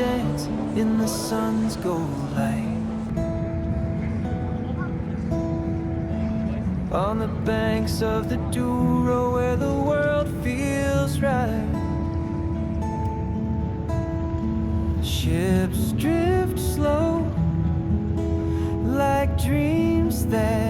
dance in the sun's gold light. On the banks of the Douro where the world feels right. Ships drift slow like dreams that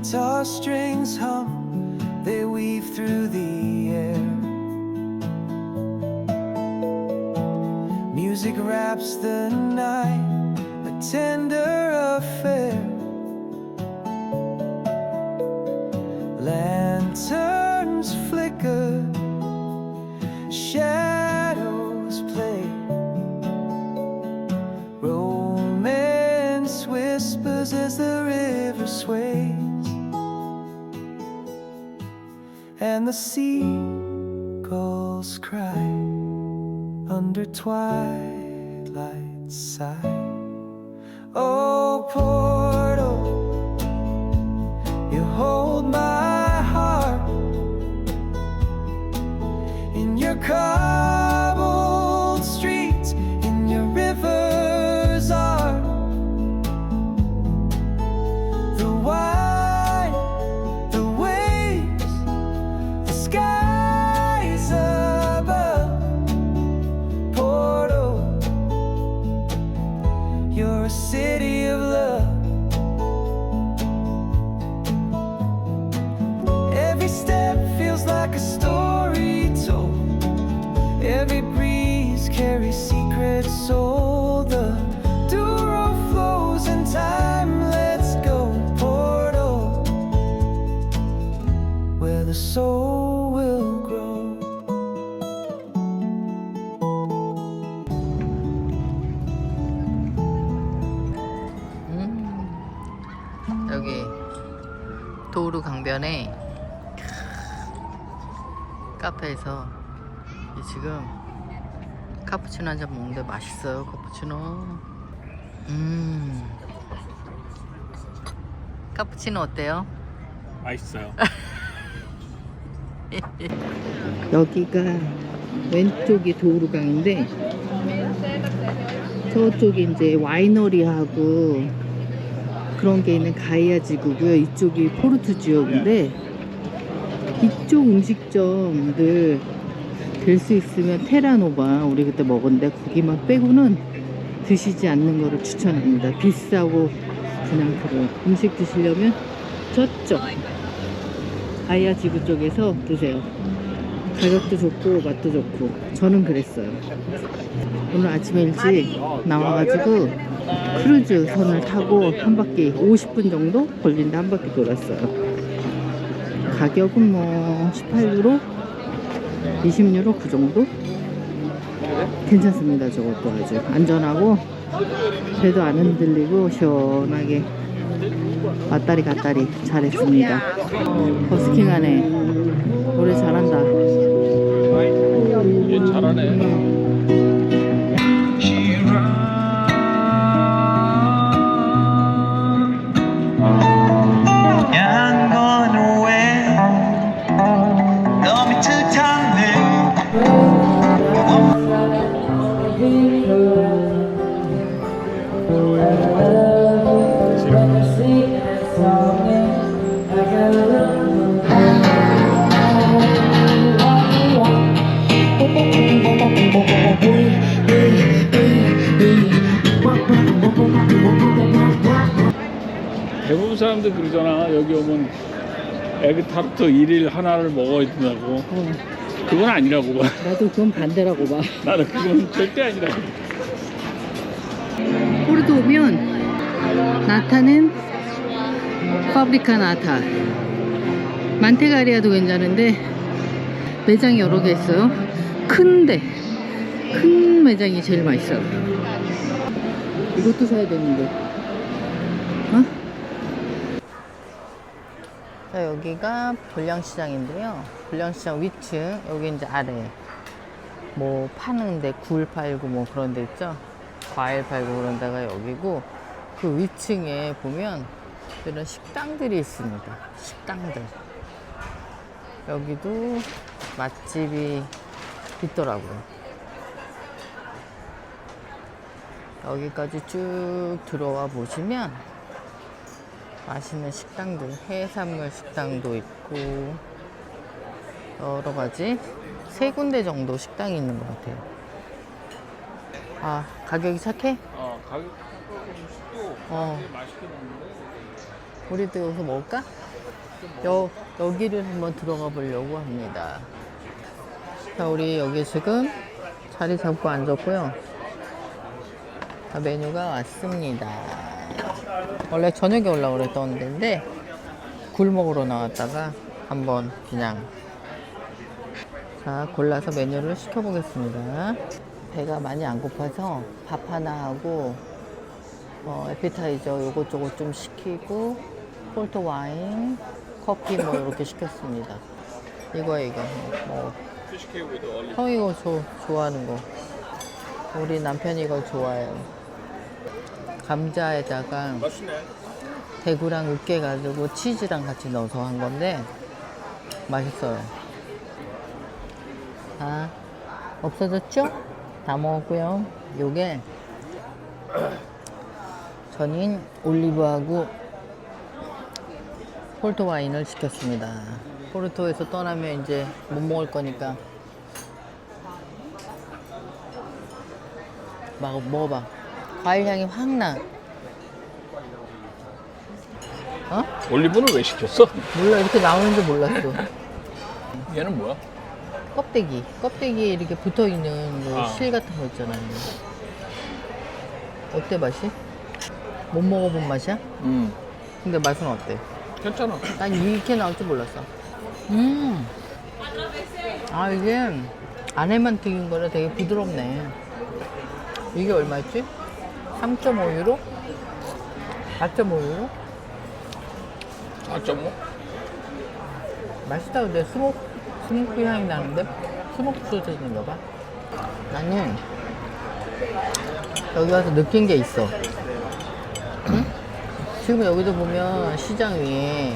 Guitar strings hum, they weave through the air. Music wraps the night, a tender affair. Lanterns flicker, shadows play. Romance whispers as the river sways, and the seagulls cry under twilight's side. Oh, Porto, 여기 도우루 강변에 카페에서 이 지금 카푸치노 한 잔 먹는데 맛있어요 카푸치노 음 카푸치노 어때요? 맛있어요. 여기가 왼쪽이 도우루강인데 저쪽이 이제 와이너리하고 그런 게 있는 가이아 지구고요. 이쪽이 포르투 지역인데 이쪽 음식점들 될 수 있으면 테라노바 우리 그때 먹었는데 거기만 빼고는 드시지 않는 거를 추천합니다. 비싸고 그냥 그런 음식 드시려면 저쪽 가이아 지구 쪽에서 드세요. 가격도 좋고 맛도 좋고 저는 그랬어요. 오늘 아침에 일찍 나와가지고 크루즈 선을 타고 한 바퀴 50분 정도 걸린데 한 바퀴 돌았어요. 가격은 뭐 18유로, 20유로 그 정도? 괜찮습니다. 저것도 아주 안전하고 배도 안 흔들리고 시원하게 왔다리 갔다리 잘했습니다. 버스킹하네. 노래 잘한다. 얘 잘하네. 대부분 사람들 그러잖아. 여기 오면 에그타르트 1일 하나를 먹어야 된다고. 어, 그건 아니라고 봐. 나도 그건 반대라고 봐. 나는 그건 절대 아니라고. 포르투 오면 나타는 파브리카 나타 만테가리아도 괜찮은데 매장이 여러 개 있어요 큰데 큰 매장이 제일 맛있어요 이것도 사야 되는데 자 여기가 불량시장인데요. 불량시장 위층 여기 이제 아래. 뭐 파는데 굴 팔고 뭐 그런 데 있죠? 과일 팔고 그런 데가 여기고 그 위층에 보면 이런 식당들이 있습니다. 식당들. 여기도 맛집이 있더라고요. 여기까지 쭉 들어와 보시면 맛있는 식당들 해산물 식당도 있고 여러 가지 세 군데 정도 식당이 있는 것 같아요 아 가격이 착해? 어, 가격 음식도 어 맛있게 먹는데. 우리도 여기서 먹을까? 여, 여기를 한번 들어가 보려고 합니다 자 우리 여기 지금 자리 잡고 앉았고요 자, 메뉴가 왔습니다 원래 저녁에 올라오그랬던 데인데 굴 먹으러 나왔다가 한번 그냥 자 골라서 메뉴를 시켜보겠습니다. 배가 많이 안 고파서 밥 하나 하고 어, 에피타이저 요것저것 좀 시키고 폴트 와인 커피 뭐 이렇게 시켰습니다. 이거 이거. 뭐. 형 이거 조, 좋아하는 거. 우리 남편이 이걸 좋아해요 감자에다가. 대구랑 으깨 가지고 치즈랑 같이 넣어서 한 건데 맛있어요. 아 없어졌죠? 다 먹었고요. 요게 저는 올리브하고 폴토 와인을 시켰습니다. 포르토에서 떠나면 이제 못 먹을 거니까 막 먹어봐. 과일 향이 확 나. 어? 올리브는 왜 시켰어? 몰라 이렇게 나오는 줄 몰랐어. 얘는 뭐야? 껍데기, 껍데기에 이렇게 붙어 있는 그 아. 실 같은 거 있잖아요. 어때 맛이? 못 먹어본 맛이야? 음, 근데 맛은 어때? 괜찮아. 난 이렇게 나올 줄 몰랐어. 음. 아 이게 안에만 튀긴 거라 되게 부드럽네. 이게 얼마였지? 3.5유로? 4.5유로? 4.5? 맛있다 근데 스모크 스모크 향이 나는데 스모크 소세지인가 봐 나는 여기 와서 느낀 게 있어 응? 지금 여기도 보면 시장 위에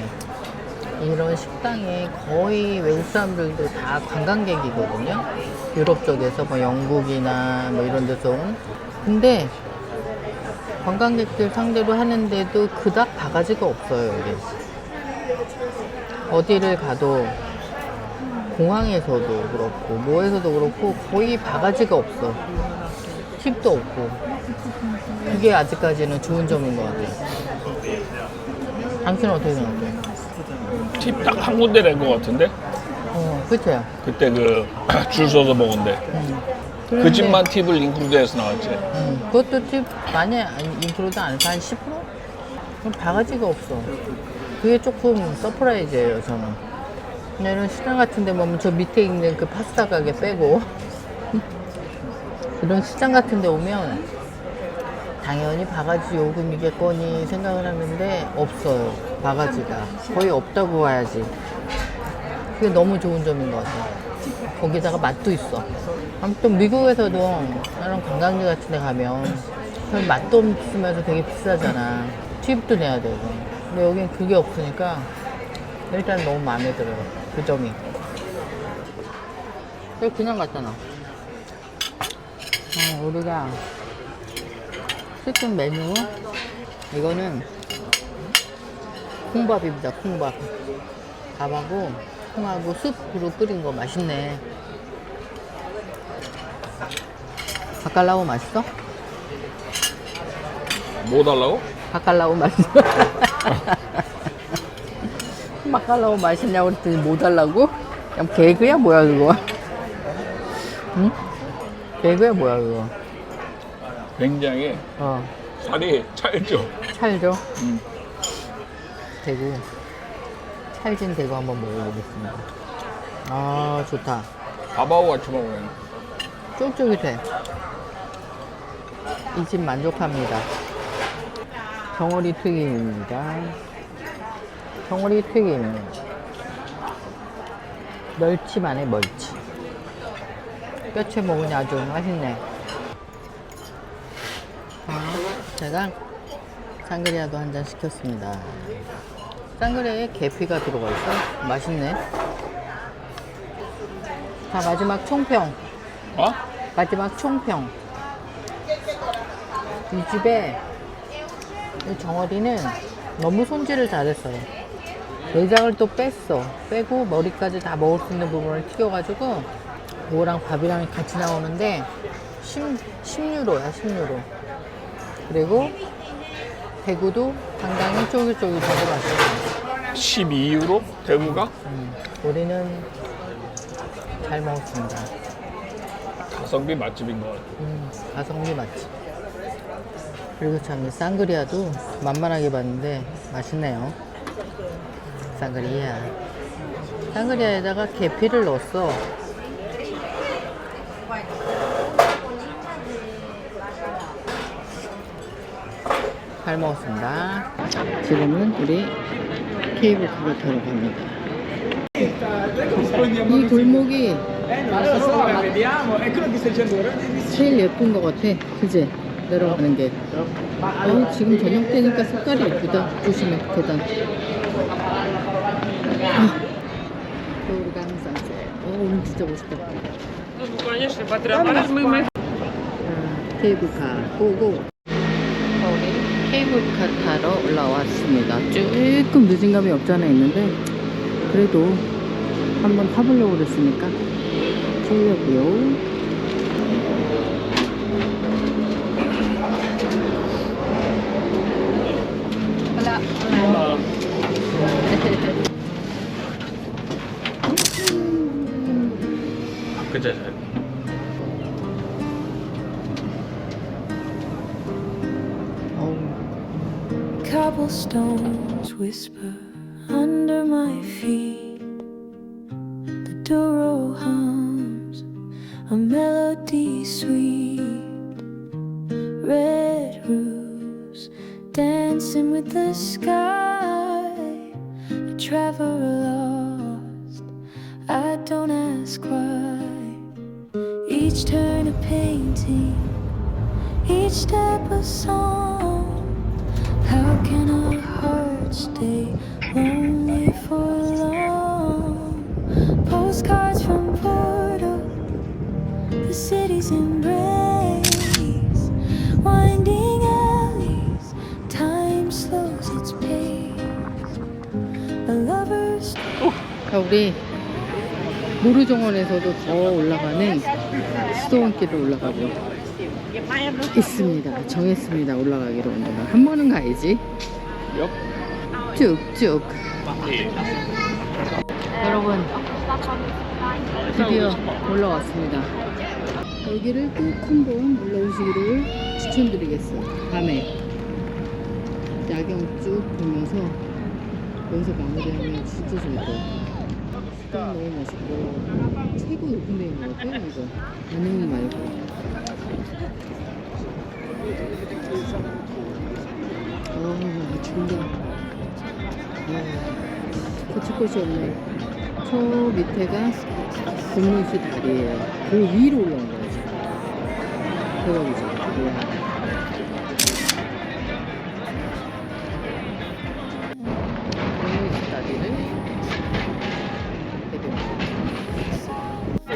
이런 식당에 거의 외국 사람들도 다 관광객이거든요 유럽 쪽에서 뭐 영국이나 뭐 이런 데서 온 근데 관광객들 상대로 하는데도 그닥 바가지가 없어요 여기 어디를 가도 공항에서도 그렇고 뭐에서도 그렇고 거의 바가지가 없어 팁도 없고 그게 아직까지는 좋은 점인 것 같아 당신은 어떻게 생각해? 팁 딱 한 군데 낸 것 같은데? 어 그쵸? 그때 그 줄 서서 먹은데. 음. 그 집만 팁을 인크루드해서 나왔지. 음, 그것도 팁 많이 안- 인크루드 안 해서 한 10%? 그럼 바가지가 없어. 그게 조금 서프라이즈예요, 저는. 그냥 이런 시장 같은 데 보면 저 밑에 있는 그 파스타 가게 빼고 이런 시장 같은 데 오면 당연히 바가지 요금이겠거니 생각을 하는데 없어요. 바가지가. 거의 없다고 봐야지. 그게 너무 좋은 점인 것 같아요. 거기다가 맛도 있어. 아무튼 미국에서도 이런 관광지 같은 데 가면 별 맛도 없으면서 되게 비싸잖아. 팁도 내야 되고. 근데 여긴 그게 없으니까 일단 너무 마음에 들어요. 그 점이. 그냥 그냥 갔잖아. 어, 우리가 시킨 메뉴 이거는 콩밥입니다. 콩밥. 밥하고 콩하고 숲으로 끓인 거 맛있네. 바깔라오 맛있어? 뭐 달라고? 바깔라오 맛있어. 맛깔나고 맛있냐고 그랬더니 뭐 달라고? 그냥 개그야 뭐야 그거? 응? 개그야 뭐야 그거? 굉장히 어 살이 찰죠. 찰죠? 음. 대구 찰진 대구 한번 먹어보겠습니다. 아 좋다. 밥하고 같이 먹어요. 쫄쫄깃해. 이 집 만족합니다. 정어리 튀김입니다. 정어리 튀김. 멸치만의 멸치. 뼈채 먹으니 아주 맛있네. 아, 제가 쌍그리아도 한 잔 시켰습니다. 쌍그리아에 계피가 들어가 있어. 맛있네. 자, 마지막 총평. 어? 마지막 총평. 이 집에 이 정어리는 너무 손질을 잘했어요. 내장을 또 뺐어. 빼고 머리까지 다 먹을 수 있는 부분을 튀겨가지고 이거랑 밥이랑 같이 나오는데 10, 10유로야, 10유로. 그리고 대구도 상당히 쫄깃쫄깃하고 맛있어요. 12유로? 대구가? 음, 우리는 잘 먹었습니다. 가성비 맛집인 것 같아. 음, 가성비 맛집. 그리고 참, 이 쌍그리아도 만만하게 봤는데 맛있네요. 쌍그리아. 쌍그리아에다가 계피를 넣었어. 잘 먹었습니다. 지금은 우리 케이블카를 타러 갑니다. 이 골목이 제일 예쁜 것 같아. 그지? 내려가는 게. 어, 지금 저녁 때니까 색깔이 예쁘다. 조심해, 계단. 아, 겨울 강 산셋. 어, 오늘 진짜 멋있겠다. 아, 케이블카, 고고. 케이블카 타러 올라왔습니다. 조금 늦은 감이 없지 않아 있는데, 그래도 한번 타보려고 그랬으니까, 타려고요. 그제 어우. Cobblestones whisper under my feet. 우리 모르정원에서도 더 올라가는 수도원길을 올라가고 있습니다. 정했습니다. 올라가기로 오늘은 한 번은 가야지. 옆? 쭉쭉. 여러분 드디어 올라왔습니다. 여기를 꼭 한번 올라오시기를 추천드리겠어요. 밤에 야경 쭉 보면서 여기서 마무리하면 진짜 좋을 거예요. 식당 너무 멋있고 최고 높은 데인 것 같아요 이거. 안녕 말고. 아 준다 아, 거칠 곳이 없네. 저 밑에가 금문시 다리예요. 그 위로 올라온 거예요. 대박이죠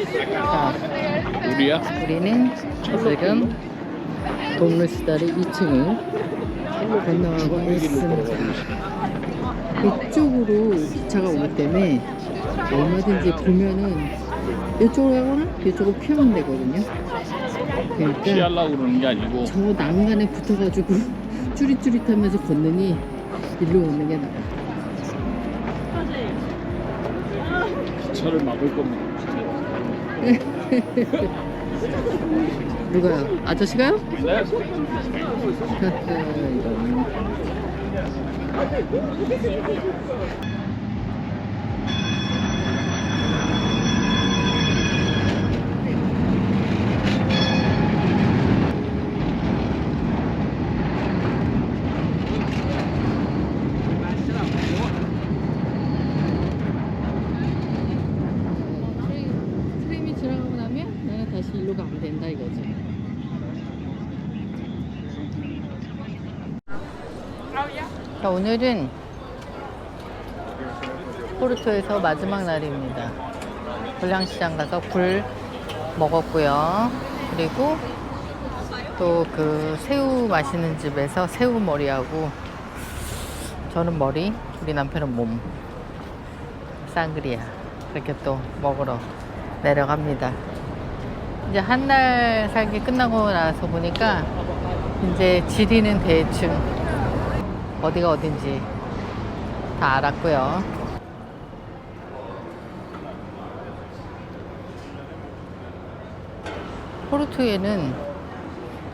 자, 우리야? 우리는 지금 동물시다리 2층을 건너가고 있습니다. 이쪽으로 기차가 오기 때문에 얼마든지 보면은 이쪽으로 가거나 이쪽으로 피하면 되거든요. 그러니까 피하려고 그러는 게 아니고 저 난간에 붙어가지고 쭈릿쭈릿하면서 걷느니 일로 오는 게 나아. 기차를 막을 겁니다. 누가요? 아저씨가요? 네. 이런. 트램이 지나가고 나면 나는 다시 일로 가면 된다 이거지. 자, 오늘은 포르토에서 마지막 날입니다. 불량시장 가서 굴 먹었고요. 그리고 또 그 새우 마시는 집에서 새우 머리하고 저는 머리, 우리 남편은 몸. 쌍그리아. 그렇게 또 먹으러 내려갑니다. 이제 한 날 살기 끝나고 나서 보니까 이제 지리는 대충 어디가 어딘지 다 알았고요. 포르투에는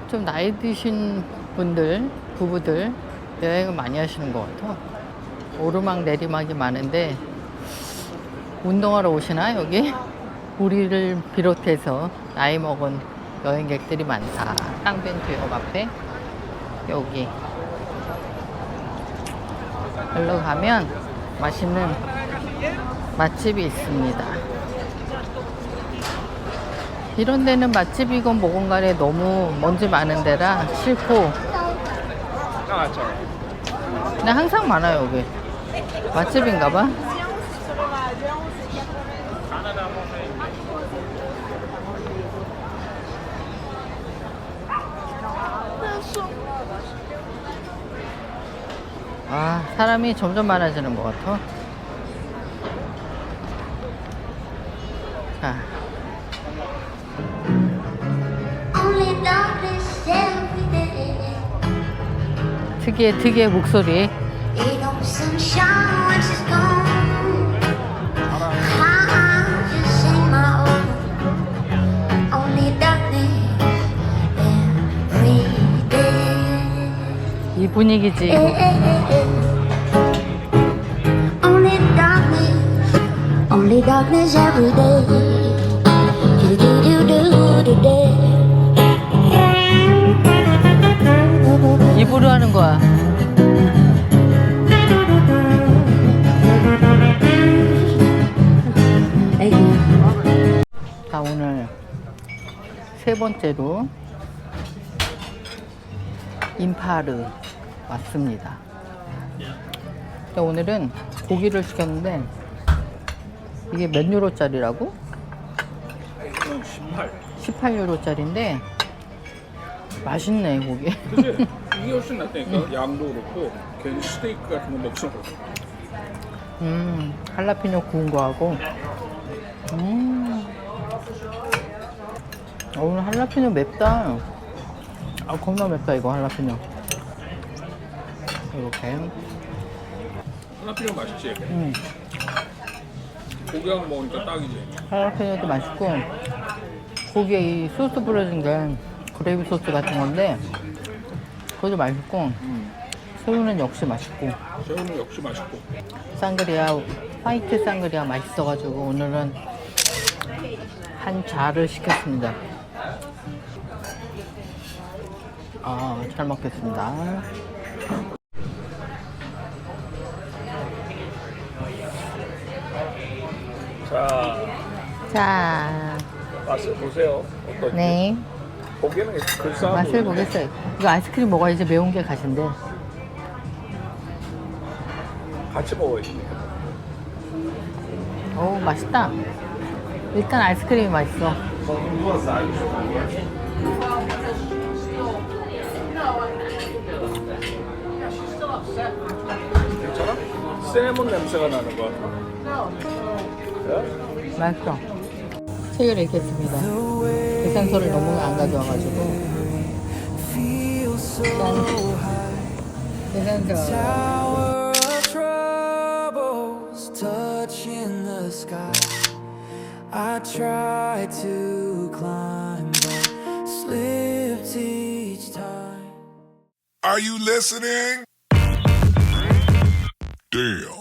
좀 나이 드신 분들, 부부들 여행을 많이 하시는 것 같아. 오르막 내리막이 많은데 운동하러 오시나 여기? 우리를 비롯해서 나이 먹은 여행객들이 많다. 쌍벤투역 앞에 여기 여기로 가면 맛있는 맛집이 있습니다. 이런 데는 맛집이건 뭐건 간에 너무 먼지 많은 데라 싫고. 근데 항상 많아요 여기. 맛집인가 봐 아 사람이 점점 많아지는 것 같아 자. 특이의 특이의 목소리. 이 분위기지 only darkness every day. 거야 자 오늘 세 번째로 임파르 왔습니다 자, 오늘은 고기를 시켰는데 이게 몇 유로짜리라고? 18. 18유로짜리인데 맛있네 고기 그치? 이게 훨씬 낫다니까. 양도 그렇고 괜히 스테이크 같은 거 먹지 않고. 음, 할라피뇨 구운 거하고. 음. 어, 오늘 할라피뇨 맵다. 아, 겁나 맵다, 이거 할라피뇨. 이렇게. 하나피면 맛있지? 음, 고기하고 먹으니까 딱이지. 할라피뇨도 맛있고, 고기에 이 소스 뿌려진 게 그레이비 소스 같은 건데, 그것도 맛있고, 음. 새우는 역시 맛있고, 새우는 역시 맛있고. 쌍그리아, 화이트 쌍그리아 맛있어가지고, 오늘은 한 좌를 시켰습니다. 아, 잘 먹겠습니다. 자, 자, 맛을 보세요. 어떤지. 네. 고기는 글싸움. 맛을 보겠어요. 이거 아이스크림 먹어야지 매운 게 가신데. 같이 먹어야지. 오, 맛있다. 일단 아이스크림이 맛있어. 괜찮아? 세몬 냄새가 나는 거. 예? 맛있어. 책을 읽겠습니다. 계산서를 너무 안 가져와가지고. Feel so 짠. high. 계산서. Tower of troubles, high. I try to climb, but slipped each time. Are you listening? Damn.